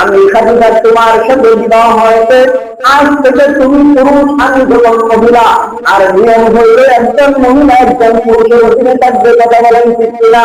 আমি খাদিজা তোমার সাথে বিবাহ হয়েছে। আজ থেকে তুমি পুরুষ, আমি যখন মহিলা, আর নিয়ম হইলে একজন মহিলা একজন পুরুষের অধীনে কথা বলেন কিনা?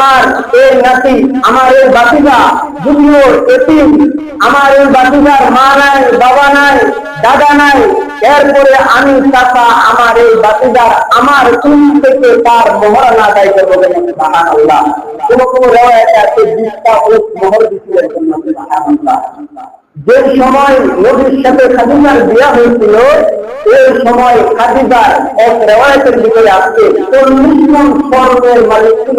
আমার এই নাতি, আমার এই বাতিজা যদিও এটি আমার এই বাতিজার মা নাই, বাবা নাই, দাদা নাই। এরপরে আমি চাচা, আমার এই বাতিদার আমার চুল থেকে তার মোহর না আদায় করব সুবহানাল্লাহ। কোন কোন আছে বিশটা ওট মোহর দিচ্ছিলেন যে সময় নদীর সাথে খাদিজার বিয়া হয়েছিল এই সময় খাদিজার এক রেওয়ায়তের দিকে আসছে, চল্লিশ জন স্বর্ণের মালিক ছিল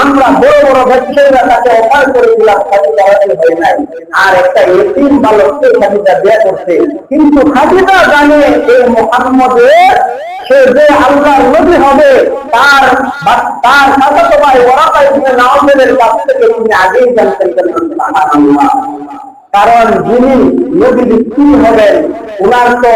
আমরা বড় বড় ব্যক্তিরা তাকে অফার করেছিলাম খাদিজা রাজি হয় নাই। আর একটা এতিম বালককে খাদিজা বিয়ে করছে। কিন্তু খাদিজা জানে এই মোহাম্মদের সে যে আল্লাহ নদী হবে, তার তার সাথে ভাই ওরাকা নাও নাওফেলের কাছ থেকে তুমি আগেই জানতেন কারণ যিনি নবীর স্ত্রী হবেন উনার তো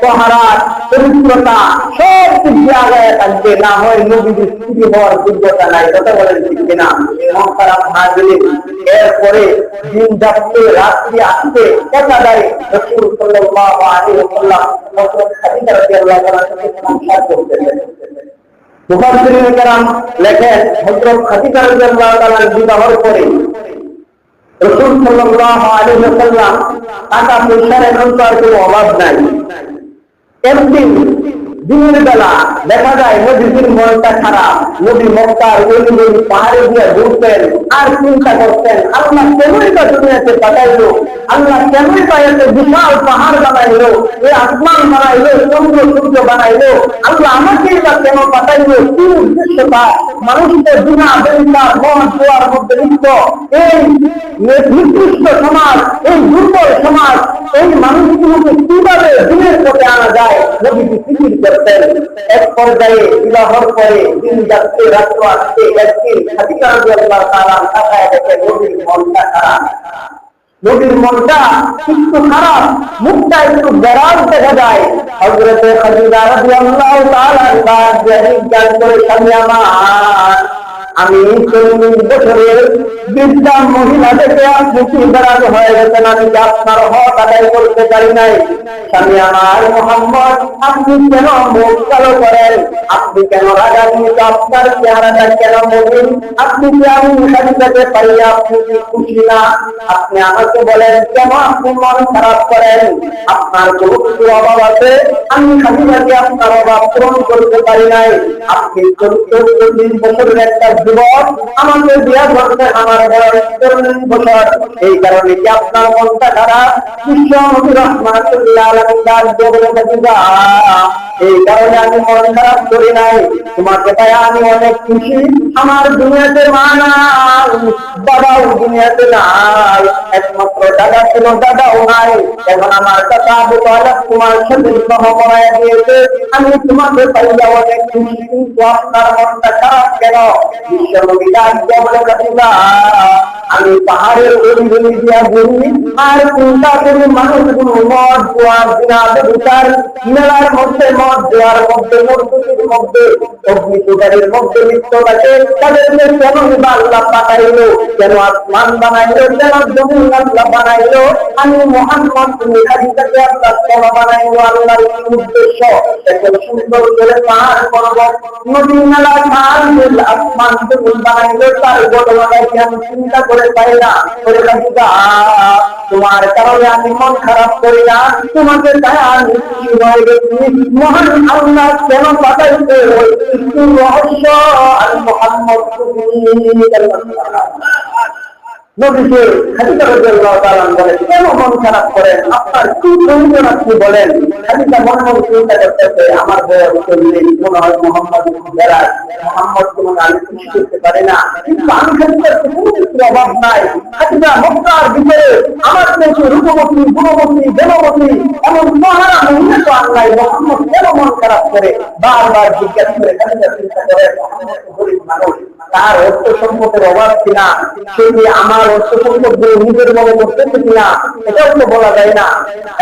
সহারাত পবিত্রতা সব কিছু আগায় থাকবে। না হয় নবীর স্ত্রী হওয়ার যোগ্যতা নাই, কথা বলেন ঠিক কিনা? মহতারাম হাজিরিন, এরপরে দিন যাচ্ছে রাত্রি রসুল সাল্লাল্লাহু আলাইহি ওয়াসাল্লাম। হযরত খাদিজা রাদিয়াল্লাহু তাআলার সংসার মুফাসসিরিন কেরাম লেখেন খাদিজা রাদিয়াল্লাহু তাআলার বিবাহের পরে রসুল আলাইহি ওয়াসাল্লাম টাকা পয়সার এখন তো আর কোনো অভাব নাই। একদিন দিনের বেলা দেখা যায় নদীর মনটা খারাপ নদী পাহাড়ে দিয়ে ঘুরতেন আর চিন্তা করতেন, আল্লাহ কেমনই বা দুনিয়াতে পাঠাইলো? আল্লাহ কেমনই বা এত বিশাল পাহাড় বানাইলো? এই আসমান বানাইলো, চন্দ্র সূর্য বানাইলো? আল্লাহ কেন পাঠাইলো? কি উদ্দেশ্যটা মানুষদের বিনা বেরিতা মন দোয়ার মধ্যে লিপ্ত। এই নিকৃষ্ট সমাজ, এই দুর্বল সমাজ এই মানুষগুলোকে কীভাবে দিনের পথে আনা যায় ফিকির করতেন। এক পর্যায়ে বিবাহর পরে দিন যাচ্ছে রাত্র আসছে একদিন খাদিজা রাদিয়াল্লাহু তাআলা তাকায় দেখে নদীর মনটা খারাপ। নদীর মনটা একটু খারাপ, মুখটা একটু বেড়াল দেখা যায়। হযরত খাদিজা রাদিয়াল্লাহু তাআলা দিয়ে জ্ঞান করে স্বামী আমি চল্লিশ বছরের বৃদ্ধা মহিলা দেখে আপনি কি বেড়াতে হয়ে গেছেন আমি আপনার হক আদায় করতে পারি নাই। স্বামী আমার মোহাম্মদ, আপনি কেন মুখ কালো করেন? আপনি কেন রাগান্বিত আপনার চেহারাটা কেন মলিন? আপনি কি আমি খাদিজাকে পারি? আপনি কি খুশি না? আপনি আমাকে বলেন, কেন আপনি মন খারাপ করেন? আপনার কোনো অভাব আছে, আমি খাদিজাকে আপনার অভাব পূরণ করতে পারি নাই। আপনি চল্লিশ বছরের একটা যুবক আমাকে বিয়া করতে আমার চল্লিশ বছর। এই কারণে কি আপনার মনটা খারাপ? বিশ্ব দিয়ে এই কারণে আমি মন খারাপ করি অনেক খুশি। আমার দুনিয়াতে মা নাই, বাবাও দুনিয়াতে নাই। একমাত্র দাদা ছিল, দাদাও নাই। এখন আমার কাকা আবু তোমার সাথে বিবাহ করায় দিয়েছে। আমি তোমাকে পাইয়া অনেক খুশি। কিন্তু আপনার মনটা খারাপ কেন? বিশ্বনবী ডাক দিয়ে বলে আমি পাহাড়ের অলিগলি দিয়া ঘুরি আর চিন্তা করি মানুষগুলো মদ বিচার মেলার মধ্যে মদ জোয়ার মধ্যে মসজিদের মধ্যে মধ্যে লিপ্ত থাকে তাদেরকে কেন বা আল্লাহ কেন আসমান কেন আল্লাহ আমি আল্লাহ কেন আল্লাহর উদ্দেশ্য? এত সুন্দর করে পাহাড় নদী মেলা বিল, আসমান জমিন বানাইলো তার বড় আমি চিন্তা করে তোমার কারণে আমি মন খারাপ করি না, তোমাকে হয়ে গেছি মহান আল্লাহ কেন পাঠাইতে ওই একটু রহস্য আর মোহাম্মদ নবীকে খাদিজা তাআলা কেন মন খারাপ করেন? আপনার কি প্রয়োজন আপনি বলেন? খাদিজা মনে মনে চিন্তা করতেছে, আমার বয়স চল্লিশ মনে হয় মোহাম্মদ যারা মোহাম্মদ কোনো করতে পারে না। কিন্তু আমি খাদিজার কোনো অভাব নাই। খাদিজা মক্কার ভিতরে আমার দেশে রূপমতী গুণমতী দেবমতী এমন মহারা মহিলা তো নাই মোহাম্মদ কেন মন খারাপ করে? বারবার জিজ্ঞাসা করে চিন্তা করে? গরিব মানুষ। তার অর্থ সম্পদের অভাব কিনা? সে আমার অর্থ সম্পদ দিয়ে নিজের মনে করতেছে কিনা? এটাও তো বলা যায় না।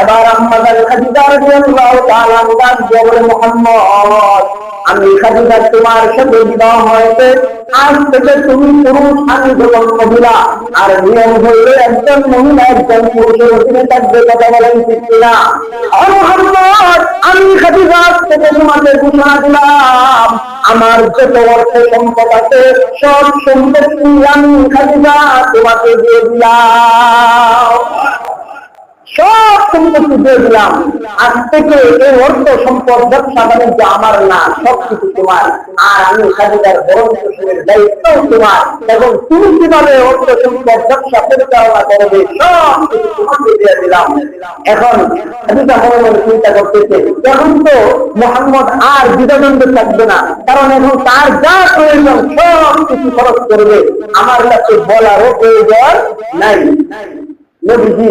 এবার আমাদের খাদিজার রাদিয়াল্লাহু তাআলা দিয়ে বলে, মুহাম্মদ, আমি খাদিজা তোমার সাথে বিবাহ হয়েছে। আজ থেকে তুমি পুরুষ আমি যখন মহিলা আর নিয়ম হইলে একজন মহিলা একজন পুরুষের অধীনে থাকবে কথা বলেন ঠিক আমি খাদিজা থেকে তোমাকে ঘোষণা দিলাম। আমার যত অর্থ সম্পদ আছে, সব সম্পত্তি আমি খাদিজা, তোমাকে দিয়ে দিলাম। সব সম্পত্তি দিয়ে দিলাম। আজ থেকে এই অর্থ সম্পদ ব্যবসা বাণিজ্য আমার না সবকিছু তোমার। আর আমি খাদিজার বরণ পোষণের দায়িত্বও তোমার। এবং তুমি কীভাবে অর্থ সম্পদ ব্যবসা পরিচালনা করবে, সব কিছু তোমাকে দিয়ে দিলাম। এখন মনে মনে চিন্তা করতেছে, এখন তো মোহাম্মদ আর দ্বিধাদ্বন্দ্ব থাকবে না। কারণ এখন তার যা প্রয়োজন, সব কিছু খরচ করবে। আমার কাছে বলারও প্রয়োজন নাই। নবীজি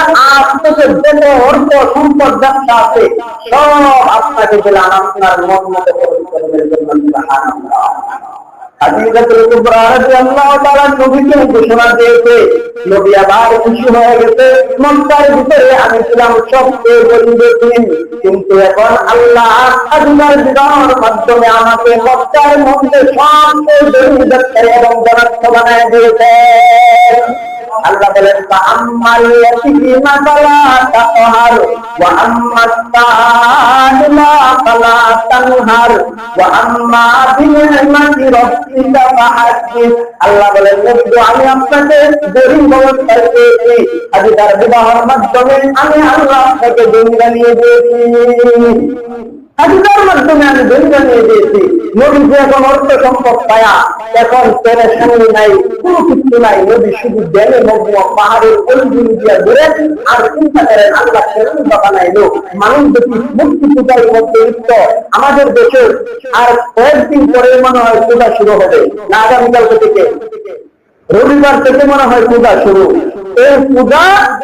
সব মন ঘোষণা দিয়েছে আবার খুশি হয়ে গেছে ভিতরে আমি ছিলাম কিন্তু এখন আল্লাহ আজমার বিধানের মাধ্যমে আমাকে মক্কার মধ্যে সবচেয়ে গরিব এবং জনত্ব বানায় দিয়েছে আল্লাহ বলেন আম্মাল ইয়াতিমা ফালা তাকহার ওয়া আম্মা সাইলা ফালা তানহার ওয়া আম্মা বিনিমাতি রাব্বিকা আল্লাহ বলেন আমি আপনাকে গরিব অবস্থায় পেয়েছি, আজ তার বিবাহের মাধ্যমে আমি আল্লাহ আপনাকে দুনিয়া নিয়ে দিয়েছি। মাধ্যমে আমি নিয়ে দিয়েছি নবী যে এখন অর্থ সম্পদ পায়া। এখন নাই, কোনো কিছু নাই। নবী শুধু মগ্ন পাহাড়ের দিয়া ঘুরে, আর চিন্তা আল্লাহ সেরকম বাবা নাইলো মানুষ দেখি মুক্তি পূজার মধ্যে আমাদের দেশে আর কয়েকদিন পরে মনে হয় পূজা শুরু হবে। না, আগামীকালকে থেকে। রবিবার থেকে মনে হয় পূজা শুরু। এই পূজা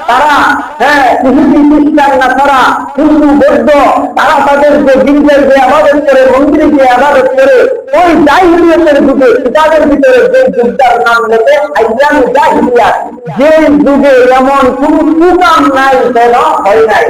তারা হ্যাঁ ইহুদি খ্রিস্টান না তারা হিন্দু, বৌদ্ধ, তারা তাদের যে গির্জের যে আবাদত করে মন্দিরে যে আবাদত করে, ওই জাহিলিয়তের যুগে কিতাবের ভিতরে যে যুগটার নাম লেখে, আইয়াম জাহিলিয়াত। যে যুগে এমন কোন কুকাম নাই, যেন হয় নাই।